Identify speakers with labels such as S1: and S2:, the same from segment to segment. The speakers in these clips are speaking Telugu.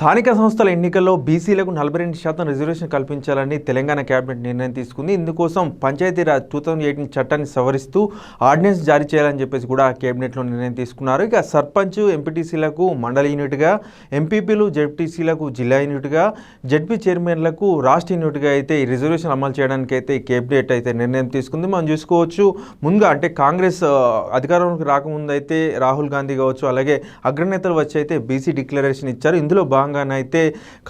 S1: స్థానిక సంస్థల ఎన్నికల్లో బీసీలకు నలభై రెండు శాతం రిజర్వేషన్ కల్పించాలని తెలంగాణ కేబినెట్ నిర్ణయం తీసుకుంది. ఇందుకోసం పంచాయతీరాజ్ టూ థౌజండ్ ఎయిటీన్ చట్టాన్ని సవరిస్తూ ఆర్డినెన్స్ జారీ చేయాలని చెప్పేసి కూడా కేబినెట్లో నిర్ణయం తీసుకున్నారు. ఇక సర్పంచ్ ఎంపీటీసీలకు మండల యూనిట్గా ఎంపీపీలు జెడ్పీటీసీలకు జిల్లా యూనిట్గా జెడ్పీ చైర్మన్లకు రాష్ట్ర యూనిట్గా అయితే ఈ రిజర్వేషన్ అమలు చేయడానికి అయితే కేబినెట్ అయితే నిర్ణయం తీసుకుంది. మనం చూసుకోవచ్చు ముందుగా అంటే కాంగ్రెస్ అధికారంలోకి రాకముందు అయితే రాహుల్ గాంధీ కావచ్చు అలాగే అగ్రనేతలు వచ్చి అయితే బీసీ డిక్లరేషన్ ఇచ్చారు. ఇందులో తెలంగాణ అయితే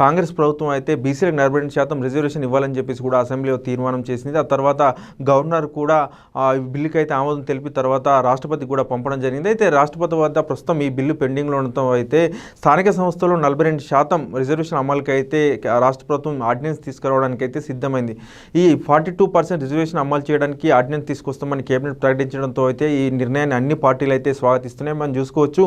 S1: కాంగ్రెస్ ప్రభుత్వం అయితే బీసీలకు నలభై రెండు శాతం రిజర్వేషన్ ఇవ్వాలని చెప్పేసి కూడా అసెంబ్లీలో తీర్మానం చేసింది. ఆ తర్వాత గవర్నర్ కూడా బిల్లుకి అయితే ఆమోదం తెలిపి తర్వాత రాష్ట్రపతి కూడా పంపడం జరిగింది. అయితే రాష్ట్రపతి వద్ద ప్రస్తుతం ఈ బిల్లు పెండింగ్లో ఉండటం అయితే స్థానిక సంస్థలో నలభై రెండు శాతం రిజర్వేషన్ అమలుకి అయితే రాష్ట్ర ప్రభుత్వం ఆర్డినెన్స్ తీసుకురావడానికి అయితే సిద్ధమైంది. ఈ ఫార్టీ టూ పర్సెంట్ రిజర్వేషన్ అమలు చేయడానికి ఆర్డినెన్స్ తీసుకొస్తామని కేబినెట్ ప్రకటించడంతో అయితే ఈ నిర్ణయాన్ని అన్ని పార్టీలు అయితే స్వాగతిస్తున్నాయి. మనం చూసుకోవచ్చు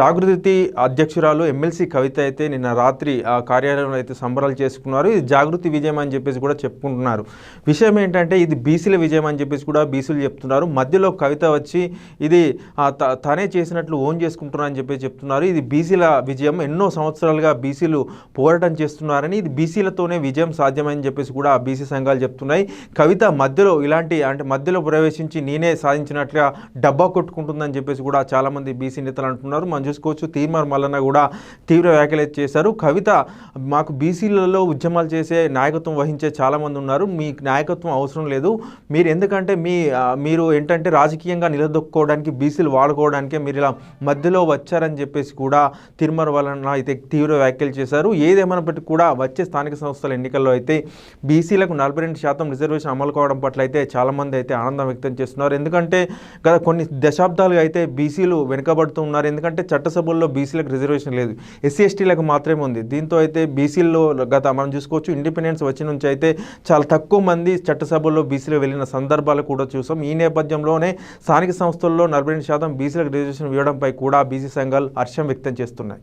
S1: జాగృతి అధ్యక్షురాలు ఎమ్మెల్సీ కవిత అయితే నిన్న రాత్రి ఆ కార్యాలయంలో అయితే సంబరాలు చేసుకున్నారు. ఇది జాగృతి విజయం అని చెప్పేసి కూడా చెప్పుకుంటున్నారు. విషయం ఏంటంటే ఇది బీసీల విజయం అని చెప్పేసి కూడా బీసీలు చెప్తున్నారు. మధ్యలో కవిత వచ్చి ఇది తనే చేసినట్లు ఓన్ చేసుకుంటున్నా అని చెప్పేసి చెప్తున్నారు. ఇది బీసీల విజయం. ఎన్నో సంవత్సరాలుగా బీసీలు పోరాటం చేస్తున్నారని ఇది బీసీలతోనే విజయం సాధ్యమని చెప్పేసి కూడా బీసీ సంఘాలు చెప్తున్నాయి. కవిత మధ్యలో ఇలాంటి అంటే మధ్యలో ప్రవేశించి నేనే సాధించినట్లుగా డబ్బా కొట్టుకుంటుందని చెప్పేసి కూడా చాలామంది బీసీ నేతలు అంటున్నారు. మనం చూసుకోవచ్చు తీర్మార్ మల్లన్న కూడా తీవ్ర వ్యాఖ్యలు చేశారు. ఉన్నారు. కవిత మాకు బీసీలలో ఉద్యమాలు చేసే నాయకత్వం వహించే చాలామంది ఉన్నారు. మీ నాయకత్వం అవసరం లేదు. మీరు ఎందుకంటే మీ మీరు ఏంటంటే రాజకీయంగా నిలదొక్కుకోవడానికి బీసీలు వాడుకోవడానికే మీరు ఇలా మధ్యలో వచ్చారని చెప్పేసి కూడా తిరుమల వలన అయితే తీవ్ర వ్యాఖ్యలు చేశారు. ఏదేమైనప్పటికీ కూడా వచ్చే స్థానిక సంస్థల ఎన్నికల్లో అయితే బీసీలకు నలభై రెండు శాతం రిజర్వేషన్ అమలు కావడం పట్ల అయితే చాలామంది అయితే ఆనందం వ్యక్తం చేస్తున్నారు. ఎందుకంటే గత కొన్ని దశాబ్దాలుగా అయితే బీసీలు వెనుకబడుతూ ఉన్నారు. ఎందుకంటే చట్టసభల్లో బీసీలకు రిజర్వేషన్ లేదు. ఎస్సీ ఎస్టీలకు మాత్రమే ఉంది. దీంతో అయితే బీసీల్లో గత మనం చూసుకోవచ్చు ఇండిపెండెన్స్ వచ్చి నుంచి అయితే చాలా తక్కువ మంది చట్టసభల్లో బీసీలు వెళ్ళిన సందర్భాలు కూడా చూసాం. ఈ నేపథ్యంలోనే స్థానిక సంస్థల్లో నలభై రెండు శాతం బీసీలకు రిజర్వేషన్ ఇవ్వడంపై కూడా బీసీ సంఘాలు హర్షం వ్యక్తం చేస్తున్నాయి.